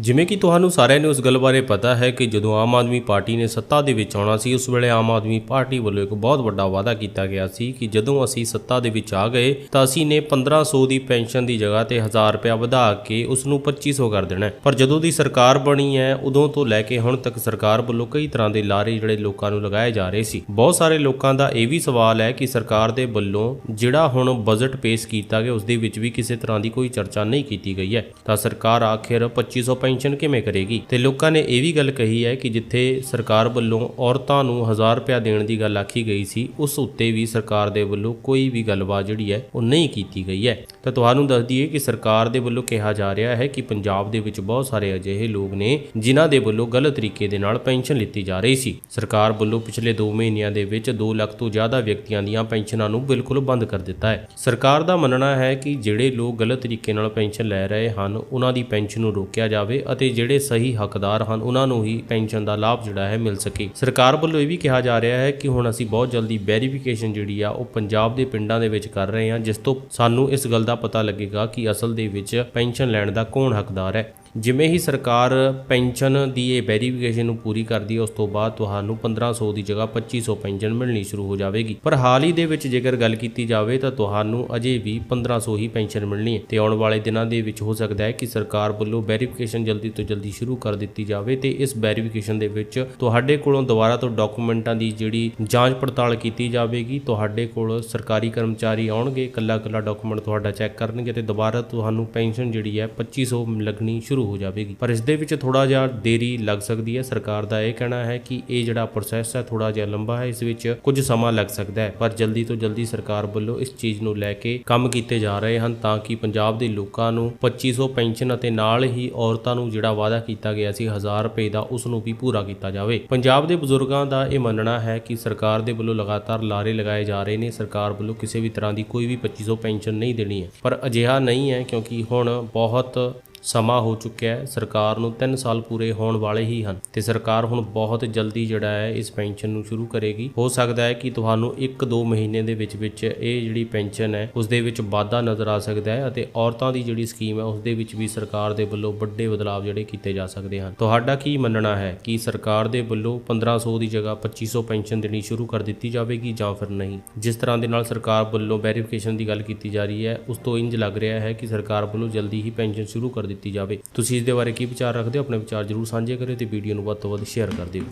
ਜਿਵੇਂ ਕਿ ਤੁਹਾਨੂੰ ਸਾਰਿਆਂ ਨੂੰ ਉਸ ਗੱਲ ਬਾਰੇ ਪਤਾ ਹੈ ਕਿ ਜਦੋਂ ਆਮ ਆਦਮੀ ਪਾਰਟੀ ਨੇ ਸੱਤਾ ਦੇ ਵਿੱਚ ਆਉਣਾ ਸੀ, ਉਸ ਵੇਲੇ ਆਮ ਆਦਮੀ ਪਾਰਟੀ ਵੱਲੋਂ ਇੱਕ ਬਹੁਤ ਵੱਡਾ ਵਾਅਦਾ ਕੀਤਾ ਗਿਆ ਸੀ ਕਿ ਜਦੋਂ ਅਸੀਂ ਸੱਤਾ ਦੇ ਵਿੱਚ ਆ ਗਏ ਤਾਂ ਅਸੀਂ ਨੇ 1500 ਦੀ ਪੈਨਸ਼ਨ ਦੀ ਜਗ੍ਹਾ ਤੇ 1000 ਰੁਪਇਆ ਵਧਾ ਕੇ ਉਸ ਨੂੰ 2500 ਕਰ ਦੇਣਾ ਪਰ ਜਦੋਂ ਦੀ ਸਰਕਾਰ ਬਣੀ ਹੈ, ਉਦੋਂ ਤੋਂ ਲੈ ਕੇ ਹੁਣ ਤੱਕ ਸਰਕਾਰ ਵੱਲੋਂ ਕਈ ਤਰ੍ਹਾਂ ਦੇ ਲਾਰੇ ਜਿਹੜੇ ਲੋਕਾਂ ਨੂੰ ਲਗਾਏ ਜਾ ਰਹੇ ਸੀ। ਬਹੁਤ ਸਾਰੇ ਲੋਕਾਂ ਦਾ ਇਹ ਵੀ ਸਵਾਲ ਹੈ ਕਿ ਸਰਕਾਰ ਦੇ ਵੱਲੋਂ ਜਿਹੜਾ ਹੁਣ ਬਜਟ ਪੇਸ਼ ਕੀਤਾ ਗਿਆ, ਉਸ ਦੇ ਵਿੱਚ ਵੀ ਕਿਸੇ ਤਰ੍ਹਾਂ ਦੀ ਕੋਈ ਚਰਚਾ ਨਹੀਂ ਕੀਤੀ ਗਈ ਹੈ। ਤਾਂ ਸਰਕਾਰ ਆਖਿਰ 2500 ਪੈਨਸ਼ਨ ਕਿਵੇਂ ਕਰੇਗੀ? ਤੇ ਲੋਕਾਂ ਨੇ ਇਹ ਵੀ ਗੱਲ ਕਹੀ ਹੈ ਕਿ ਜਿੱਥੇ ਸਰਕਾਰ ਵੱਲੋਂ ਔਰਤਾਂ ਨੂੰ 1000 ਰੁਪਇਆ ਦੇਣ ਦੀ ਗੱਲ ਆਖੀ ਗਈ ਸੀ, ਉਸ ਉੱਤੇ ਵੀ ਸਰਕਾਰ ਦੇ ਵੱਲੋਂ ਕੋਈ ਵੀ ਗੱਲਬਾਤ ਜਿਹੜੀ ਹੈ, ਉਹ ਨਹੀਂ ਕੀਤੀ ਗਈ ਹੈ। ਤਾਂ ਤੁਹਾਨੂੰ ਦੱਸ ਦਈਏ ਕਿ ਸਰਕਾਰ ਦੇ ਵੱਲੋਂ ਕਿਹਾ ਜਾ ਰਿਹਾ ਹੈ ਕਿ ਪੰਜਾਬ ਦੇ ਵਿੱਚ ਬਹੁਤ ਸਾਰੇ ਅਜਿਹੇ ਲੋਕ ਨੇ, ਜਿਨ੍ਹਾਂ ਦੇ ਵੱਲੋਂ ਗਲਤ ਤਰੀਕੇ ਦੇ ਨਾਲ ਪੈਨਸ਼ਨ ਲਿੱਤੀ ਜਾ ਰਹੀ ਸੀ। ਸਰਕਾਰ ਵੱਲੋਂ ਪਿਛਲੇ 2 ਮਹੀਨਿਆਂ ਦੇ ਵਿੱਚ 2 ਲੱਖ ਤੋਂ ਜ਼ਿਆਦਾ ਵਿਅਕਤੀਆਂ ਦੀਆਂ ਪੈਨਸ਼ਨਾਂ ਨੂੰ ਬਿਲਕੁਲ ਬੰਦ ਕਰ ਦਿੱਤਾ ਹੈ। ਸਰਕਾਰ ਦਾ ਮੰਨਣਾ ਹੈ ਕਿ ਜਿਹੜੇ ਲੋਕ ਗਲਤ ਤਰੀਕੇ ਨਾਲ ਪੈਨਸ਼ਨ ਲੈ ਰਹੇ ਹਨ, ਉਹਨਾਂ ਦੀ ਪੈਨਸ਼ਨ ਨੂੰ ਰੋਕਿਆ ਜਾਵੇ ਅਤੇ ਜਿਹੜੇ ਸਹੀ ਹੱਕਦਾਰ ਹਨ, ਉਹਨਾਂ ਨੂੰ ਹੀ ਪੈਨਸ਼ਨ ਦਾ ਲਾਭ ਜਿਹੜਾ ਹੈ ਮਿਲ ਸਕੇ। ਸਰਕਾਰ ਵੱਲੋਂ ਇਹ ਵੀ ਕਿਹਾ ਜਾ ਰਿਹਾ ਹੈ ਕਿ ਹੁਣ ਅਸੀਂ ਬਹੁਤ ਜਲਦੀ ਵੈਰੀਫਿਕੇਸ਼ਨ ਜਿਹੜੀ ਆ, ਉਹ ਪੰਜਾਬ ਦੇ ਪਿੰਡਾਂ ਦੇ ਵਿੱਚ ਕਰ ਰਹੇ ਹਾਂ, ਜਿਸ ਤੋਂ ਸਾਨੂੰ ਇਸ ਗੱਲ ਦਾ ਪਤਾ ਲੱਗੇਗਾ ਕਿ ਅਸਲ ਦੇ ਵਿੱਚ ਪੈਨਸ਼ਨ ਲੈਣ ਦਾ ਕੌਣ ਹੱਕਦਾਰ ਹੈ। ਜਿਵੇਂ ਹੀ ਸਰਕਾਰ ਪੈਨਸ਼ਨ ਦੀ ਇਹ ਵੈਰੀਫਿਕੇਸ਼ਨ ਨੂੰ ਪੂਰੀ ਕਰਦੀ ਹੈ, ਉਸ ਤੋਂ ਬਾਅਦ ਤੁਹਾਨੂੰ 1500 ਦੀ ਜਗ੍ਹਾ 2500 ਪੈਨਸ਼ਨ ਮਿਲਣੀ ਸ਼ੁਰੂ ਹੋ ਜਾਵੇਗੀ। ਪਰ ਹਾਲ ਹੀ ਦੇ ਵਿੱਚ ਜੇਕਰ ਗੱਲ ਕੀਤੀ ਜਾਵੇ ਤਾਂ ਤੁਹਾਨੂੰ ਅਜੇ ਵੀ 1500 ਹੀ ਪੈਨਸ਼ਨ ਮਿਲਣੀ ਹੈ। ਤੇ ਆਉਣ ਵਾਲੇ ਦਿਨਾਂ ਦੇ ਵਿੱਚ ਹੋ ਸਕਦਾ ਹੈ ਕਿ ਸਰਕਾਰ ਵੱਲੋਂ ਵੈਰੀਫਿਕੇਸ਼ਨ ਜਲਦੀ ਤੋਂ ਜਲਦੀ ਸ਼ੁਰੂ ਕਰ ਦਿੱਤੀ ਜਾਵੇ ਤੇ ਇਸ ਵੈਰੀਫਿਕੇਸ਼ਨ ਦੇ ਵਿੱਚ ਤੁਹਾਡੇ ਕੋਲੋਂ ਦੁਬਾਰਾ ਤੋਂ ਡਾਕੂਮੈਂਟਾਂ ਦੀ ਜਿਹੜੀ ਜਾਂਚ ਪੜਤਾਲ ਕੀਤੀ ਜਾਵੇਗੀ, ਤੁਹਾਡੇ ਕੋਲ ਸਰਕਾਰੀ ਕਰਮਚਾਰੀ ਆਉਣਗੇ ਇਕੱਲਾ ਇਕੱਲਾ ਡਾਕੂਮੈਂਟ ਤੁਹਾਡਾ ਚੈੱਕ ਕਰਨਗੇ ਤੇ ਦੁਬਾਰਾ ਤੁਹਾਨੂੰ ਪੈਨਸ਼ਨ ਜਿਹੜੀ ਹੈ 2500 ਲੱਗਣੀ ਸ਼ੁਰੂ ਹੋ ਜਾਵੇਗੀ। ਪਰ ਇਸ ਦੇ ਵਿੱਚ ਥੋੜਾ ਜਿਹਾ ਦੇਰੀ ਲੱਗ ਸਕਦੀ ਹੈ। ਸਰਕਾਰ ਦਾ ਇਹ ਕਹਿਣਾ ਹੈ ਕਿ ਇਹ ਜਿਹੜਾ ਪ੍ਰੋਸੈਸ ਹੈ ਥੋੜਾ ਜਿਹਾ ਲੰਬਾ ਹੈ। ਇਸ ਵਿੱਚ ਕੁਝ ਸਮਾਂ ਲੱਗ ਸਕਦਾ ਹੈ। ਪਰ ਜਲਦੀ ਤੋਂ ਜਲਦੀ ਸਰਕਾਰ ਵੱਲੋਂ ਇਸ ਚੀਜ਼ ਨੂੰ ਲੈ ਕੇ ਕੰਮ ਕੀਤੇ ਜਾ ਰਹੇ ਹਨ ਤਾਂ ਕਿ ਪੰਜਾਬ ਦੇ ਲੋਕਾਂ ਨੂੰ 2500 ਪੈਨਸ਼ਨ ਅਤੇ ਨਾਲ ਹੀ ਔਰਤਾਂ ਨੂੰ ਜਿਹੜਾ ਵਾਅਦਾ ਕੀਤਾ ਗਿਆ ਸੀ 1000 ਰੁਪਏ ਦਾ, ਉਸ ਨੂੰ ਵੀ ਪੂਰਾ ਕੀਤਾ ਜਾਵੇ। ਪੰਜਾਬ ਦੇ ਬਜ਼ੁਰਗਾਂ ਦਾ ਇਹ ਮੰਨਣਾ ਹੈ ਕਿ ਸਰਕਾਰ ਦੇ ਵੱਲੋਂ ਲਗਾਤਾਰ ਲਾਰੇ ਲਗਾਏ ਜਾ ਰਹੇ ਨੇ। ਸਰਕਾਰ ਵੱਲੋਂ ਕਿਸੇ ਵੀ ਤਰ੍ਹਾਂ ਦੀ ਕੋਈ ਵੀ 2500 ਪੈਨਸ਼ਨ ਨਹੀਂ ਦੇਣੀ ਹੈ। ਪਰ ਅਜਿਹਾ ਨਹੀਂ ਹੈ ਕਿਉਂਕਿ ਹੁਣ ਬਹੁਤ ਸਮਾਂ ਹੋ ਚੁੱਕਿਆ ਹੈ। ਸਰਕਾਰ ਨੂੰ 3 ਸਾਲ ਪੂਰੇ ਹੋਣ ਵਾਲੇ ਹੀ ਹਨ ਤੇ ਸਰਕਾਰ ਹੁਣ ਬਹੁਤ ਜਲਦੀ ਜਿਹੜਾ ਹੈ, ਇਸ ਪੈਨਸ਼ਨ ਨੂੰ ਸ਼ੁਰੂ ਕਰੇਗੀ। ਹੋ ਸਕਦਾ ਹੈ ਕਿ ਤੁਹਾਨੂੰ 1-2 ਮਹੀਨੇ ਦੇ ਵਿੱਚ ਵਿੱਚ ਇਹ ਜਿਹੜੀ ਪੈਨਸ਼ਨ ਹੈ, ਉਸ ਦੇ ਵਿੱਚ ਵਾਧਾ ਨਜ਼ਰ ਆ ਸਕਦਾ ਹੈ ਅਤੇ ਔਰਤਾਂ ਦੀ ਜਿਹੜੀ ਸਕੀਮ ਹੈ, ਉਸ ਦੇ ਵਿੱਚ ਵੀ ਸਰਕਾਰ ਦੇ ਵੱਲੋਂ ਵੱਡੇ ਬਦਲਾਅ ਜਿਹੜੇ ਕੀਤੇ ਜਾ ਸਕਦੇ ਹਨ। ਤੁਹਾਡਾ ਕੀ ਮੰਨਣਾ ਹੈ ਕਿ ਸਰਕਾਰ ਦੇ ਵੱਲੋਂ 1500 ਦੀ ਜਗ੍ਹਾ 2500 ਪੈਨਸ਼ਨ ਦੇਣੀ ਸ਼ੁਰੂ ਕਰ ਦਿੱਤੀ ਜਾਵੇਗੀ ਜਾਂ ਫਿਰ ਨਹੀਂ? ਜਿਸ ਤਰ੍ਹਾਂ ਦੇ ਨਾਲ ਸਰਕਾਰ ਵੱਲੋਂ ਵੈਰੀਫਿਕੇਸ਼ਨ ਦੀ ਗੱਲ ਕੀਤੀ ਜਾ ਰਹੀ ਹੈ, ਉਸ ਤੋਂ ਇੰਜ ਲੱਗ ਰਿਹਾ ਹੈ ਕਿ ਸਰਕਾਰ ਵੱਲੋਂ ਜਲਦੀ ਹੀ ਪੈਨਸ਼ਨ ਸ਼ੁਰੂ ਕਰ ਦਿੱਤੀ ਜਾਵੇ। ਤੁਸੀਂ ਇਸ ਦੇ ਬਾਰੇ ਕੀ ਵਿਚਾਰ ਰੱਖਦੇ ਹੋ? ਆਪਣੇ ਵਿਚਾਰ ਜਰੂਰ ਸਾਂਝੇ ਕਰਿਓ ਤੇ ਵੀਡੀਓ ਨੂੰ ਵੱਧ ਤੋਂ ਵੱਧ ਸ਼ੇਅਰ ਕਰ ਦਿਓ।